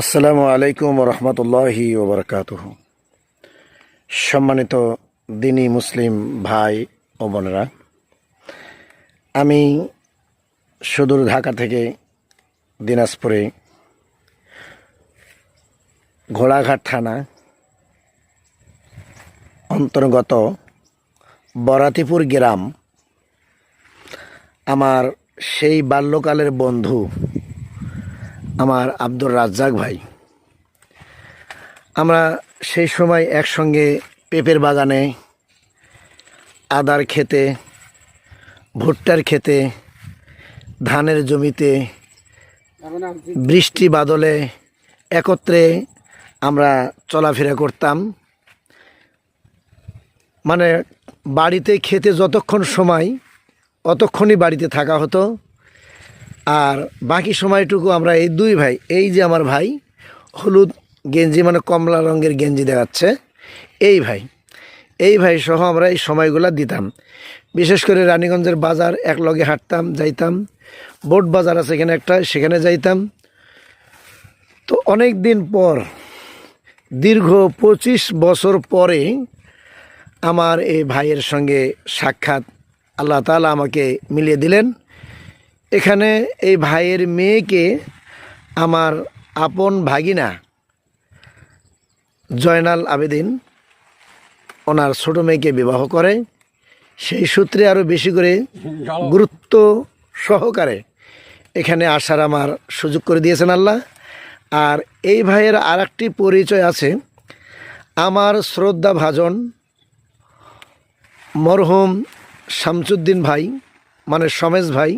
আসসালামু আলাইকুম রহমতুল্লাহি ওবরকাত সম্মানিত দিনী মুসলিম ভাই ও বোনেরা, আমি সুদূর ঢাকা থেকে দিনাজপুরে ঘোড়াঘাট থানা অন্তর্গত বরাতিপুর গ্রাম, আমার সেই বাল্যকালের বন্ধু আমার আব্দুর রাজ্জাক ভাই। আমরা সেই সময় একসঙ্গে পেঁপের বাগানে, আদার খেতে, ভুট্টার খেতে, ধানের জমিতে, বৃষ্টি বাদলে একত্রে আমরা চলাফেরা করতাম। মানে বাড়িতে খেতে যতক্ষণ সময়, অতক্ষণই বাড়িতে থাকা হতো। আর বাকি সময়টুকু আমরা এই দুই ভাই, এই যে আমার ভাই, হলুদ গেঞ্জি মানে কমলা রঙের গেঞ্জি দেখাচ্ছে, এই ভাই। এই ভাই সহ আমরা এই সময়গুলো দিতাম। বিশেষ করে রানীগঞ্জের বাজার, এক লগে হাঁটতাম, যাইতাম। বোট বাজার আছে এখানে একটা, সেখানে যাইতাম। তো অনেক দিন পর, দীর্ঘ পঁচিশ বছর পরে আমার এই ভাইয়ের সঙ্গে সাক্ষাৎ আল্লাহ তালা আমাকে মিলিয়ে দিলেন। এখানে এই ভাইয়ের মেয়েকে আমার আপন ভাগিনা জয়নাল আবেদিন, ওনার ছোট মেয়েকে বিবাহ করে। সেই সূত্রে আরও বেশি করে গুরুত্ব সহকারে এখানে আসার আমার সুযোগ করে দিয়েছেন আল্লাহ। আর এই ভাইয়ের আর পরিচয় আছে। আমার শ্রদ্ধা ভাজন মরহুম শামসুদ্দিন ভাই মানে সমেশ ভাই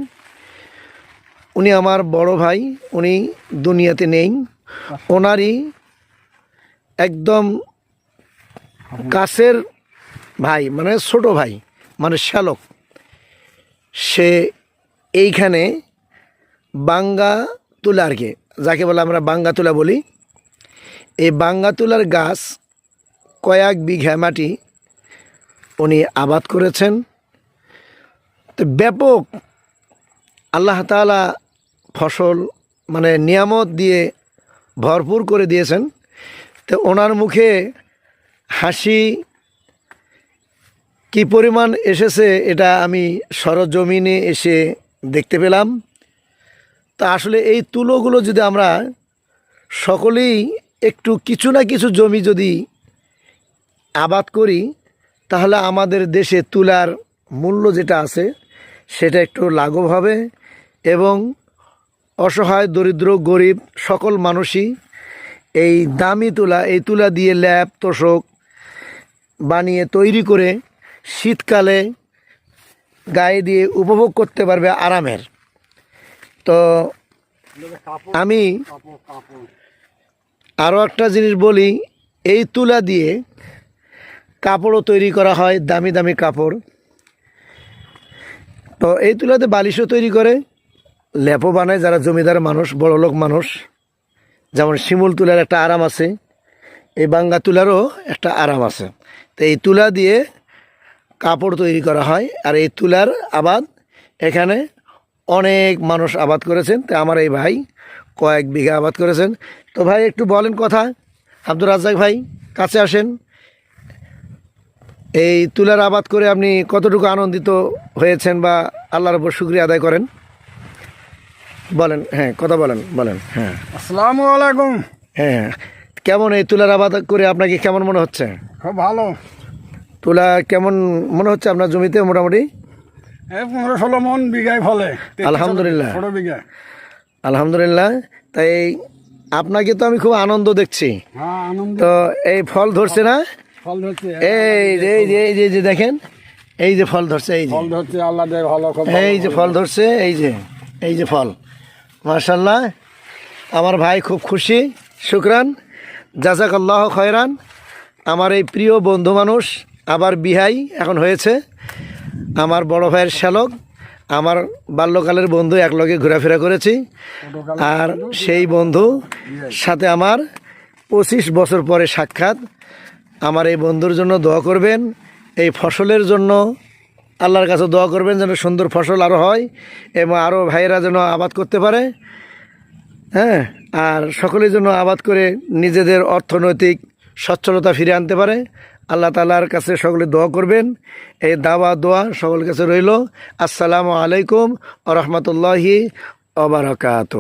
উনি আমার বড় ভাই, উনি দুনিয়াতে নেই। ওনারই একদম কাছের ভাই মানে ছোট ভাই মানে শ্যালক। সে এইখানে বাঙ্গা তুলা আর কি যাকে বলে আমরা বাঙ্গা তুলা বলি, এই বাঙ্গা তুলার গাছ, কয়েক বিঘা মাটি উনি আবাদ করেছেন। তো ব্যাপক আল্লাহ তালা ফসল মানে নিয়ামত দিয়ে ভরপুর করে দিয়েছেন। তো ওনার মুখে হাসি কি পরিমাণ এসেছে এটা আমি সরজমিনে এসে দেখতে পেলাম। তা আসলে এই তুলোগুলো যদি আমরা সকলেই একটু কিছু না কিছু জমি যদি আবাদ করি, তাহলে আমাদের দেশে তুলার মূল্য যেটা আছে, সেটা একটু লাঘব হবে এবং অসহায়, দরিদ্র, গরিব সকল মানুষই এই দামি তুলা, এই তুলা দিয়ে ল্যাপ, তোষক বানিয়ে তৈরি করে শীতকালে গায়ে দিয়ে উপভোগ করতে পারবে আরামের। তো আমি আরও একটা জিনিস বলি, এই তুলা দিয়ে কাপড়ও তৈরি করা হয়, দামি দামি কাপড়। তো এই তুলাতে বালিশও তৈরি করে ল্যাপও বানায় যারা জমিদার মানুষ, বড় লোক মানুষ। যেমন শিমুল তুলার একটা আরাম আছে, এই বাঙ্গা তুলারও একটা আরাম আছে। তো এই তুলা দিয়ে কাপড় তৈরি করা হয়, আর এই তুলার আবাদ এখানে অনেক মানুষ আবাদ করেছেন। তো আমার এই ভাই কয়েক বিঘা আবাদ করেছেন। তো ভাই, একটু বলেন কথা। আব্দুর রাজ্জাক ভাই, কাছে আসেন। এই তুলার আবাদ করে আপনি কতটুকু আনন্দিত হয়েছেন বা আল্লাহর উপর শুক্রিয়া আদায় করেন? বলেন হ্যাঁ কথা বলেন বলেন হ্যাঁ। আসসালামু আলাইকুম। হ্যাঁ কেমন এই তুলার আবাদ করে আপনাকে কেমন মনে হচ্ছে? খুব ভালো। তুলা কেমন মনে হচ্ছে আপনার জমিতে মোটামুটি? পনেরো ষোলো মন বিঘায় ফলে। আলহামদুলিল্লাহ। ষোলো বিঘা আলহামদুলিল্লাহ। তাই আপনাকে তো আমি খুব আনন্দ দেখছি। হ্যাঁ তো এই ফল ধরছে না? ফল ধরছে। এই যে এই যে এই যে এই যে দেখেন এই যে ফল ধরছে এই যে। ফল ধরছে আল্লাহ। এই যে ফল ধরছে এই যে এই যে ফল। মার্শাল্লাহ আমার ভাই খুব খুশি, শুক্রান। জাজাকাল্লাহ খয়রান। আমার এই প্রিয় বন্ধু মানুষ, আবার বিহাই এখন হয়েছে। আমার বড় ভাইয়ের শ্যালক, আমার বাল্যকালের বন্ধু একলগে ঘোরাফেরা করেছি। আর সেই বন্ধু, সাথে আমার পঁচিশ বছর পরে সাক্ষাৎ। আমার এই বন্ধুর জন্য দোয়া করবেন, এই ফসলের জন্য আল্লাহর কাছে দোয়া করবেন যেন সুন্দর ফসল আরও হয় এবং আরও ভাইয়েরা যেন আবাদ করতে পারে। হ্যাঁ আর সকলের জন্য আবাদ করে নিজেদের অর্থনৈতিক সচ্ছলতা ফিরে আনতে পারে। আল্লাহ তালার কাছে সকলে দোয়া করবেন। এই দাওয়া, দোয়া সকলের কাছে রইল। আসসালামু আলাইকুম আ রহমতুল্লাহি অবরাকাত